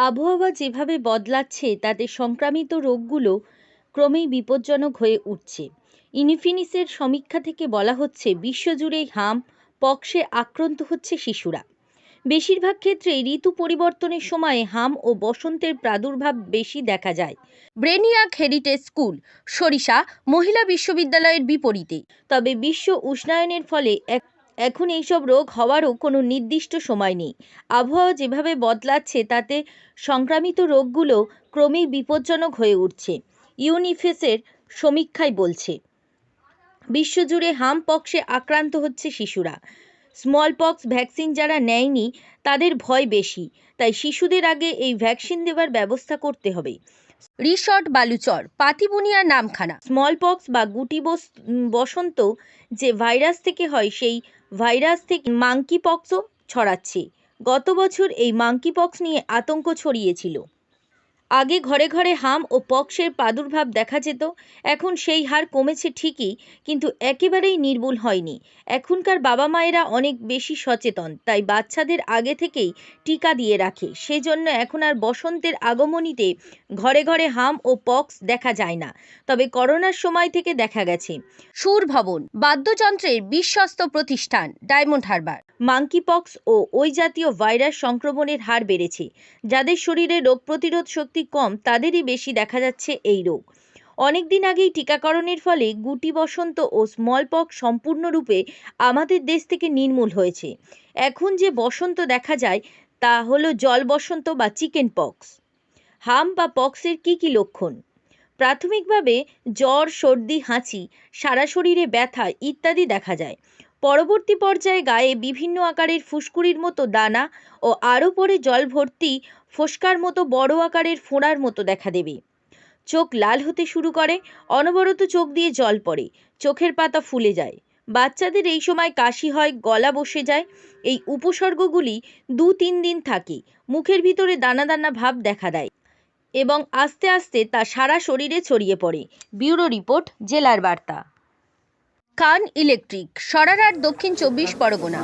আবহাওয়া যেভাবে বদলাচ্ছে, তাতে সংক্রামিত রোগগুলো ক্রমেই বিপজ্জনক হয়ে উঠছে। ইনফিনিসের সমীক্ষা থেকে বলা হচ্ছে বিশ্বজুড়েই হাম পক্সে আক্রান্ত হচ্ছে শিশুরা। বেশিরভাগ ক্ষেত্রেই ঋতু পরিবর্তনের সময়ে হাম ও বসন্তের প্রাদুর্ভাব বেশি দেখা যায়। ব্রেনিয়াক হেরিটেজ স্কুল, সরিষা, মহিলা বিশ্ববিদ্যালয়ের বিপরীতে। তবে বিশ্ব উষ্ণায়নের ফলে এক এখন এইসব রোগ হওয়ারও কোনো নির্দিষ্ট সময় নেই। আবহাওয়া যেভাবে বদলাচ্ছে, তাতে সংক্রামিত রোগগুলো ক্রমেই বিপজ্জনক হয়ে উঠছে, ইউনিফেসের সমীক্ষায় বলছে। বিশ্বজুড়ে হাম পক্সে আক্রান্ত হচ্ছে শিশুরা। স্মল পক্স ভ্যাকসিন যারা নেয়নি, তাদের ভয় বেশি, তাই শিশুদের আগে এই ভ্যাকসিন দেওয়ার ব্যবস্থা করতে হবে। রিসর্ট বালুচর, পাতিবুনিয়ার নামখানা। স্মলপক্স বা গুটি বসন্ত যে ভাইরাস থেকে হয়, সেই ভাইরাস থেকে মাঙ্কি পক্সও ছড়াচ্ছে। গত বছর এই মাঙ্কি পক্স নিয়ে আতঙ্ক ছড়িয়েছিল। আগে ঘরে ঘরে হাম ও পক্সের প্রাদুর্ভাব দেখা যেত এখন সেই হার কমেছে ঠিকই কিন্তু একেবারেই নির্মূল হয়নি। এখনকার বাবা মায়েরা অনেক বেশি সচেতন তাই বাচ্চাদের আগে থেকেই টিকা দিয়ে রাখে। সেজন্য এখন আর বসন্তের আগমনীতে ঘরে ঘরে হাম ও পক্স দেখা যায় না। তবে করোনার সময় থেকে দেখা গেছে। সুর ভবন বাদ্যযন্ত্রের বিশ্বস্ত প্রতিষ্ঠান ডায়মন্ড হারবার। মাঙ্কি পক্স ও ওই জাতীয় ভাইরাস সংক্রমণের হার বেড়েছে যাদের শরীরে রোগ প্রতিরোধ শক্তি কম, তাদেরই বেশি দেখা যাচ্ছে এই রোগ। অনেক দিন আগেই টিকাকরণের ফলে গুটি বসন্ত ও স্মল পক্স সম্পূর্ণরূপে আমাদের দেশ থেকে নির্মূল হয়েছে। এখন যে বসন্ত দেখা যায়, তা হলো জল বসন্ত বা চিকেন পক্স হাম বা পক্সের কী কী লক্ষণ? প্রাথমিকভাবে জ্বর, সর্দি, হাঁচি, সারা শরীরে ব্যথা ইত্যাদি দেখা যায়। পরবর্তী পর্যায়ে গায়ে বিভিন্ন আকারের ফুসকুড়ির মতো দানা ও আরও পরে জল ভর্তি ফোসকার মতো বড় আকারের ফোঁড়ার মতো দেখা দেবে। চোখ লাল হতে শুরু করে, অনবরত চোখ দিয়ে জল পড়ে, চোখের পাতা ফুলে যায়। বাচ্চাদের এই সময় কাশি হয়, গলা বসে যায়। এই উপসর্গগুলি দু তিন দিন থাকে, মুখের ভিতরে দানা দানা ভাব দেখা দেয় এবং আস্তে আস্তে তা সারা শরীরে ছড়িয়ে পড়ে। ব্যুরো রিপোর্ট, জেলার বার্তা। কান ইলেকট্রিক সরারার দক্ষিণ চব্বিশ পরগনা।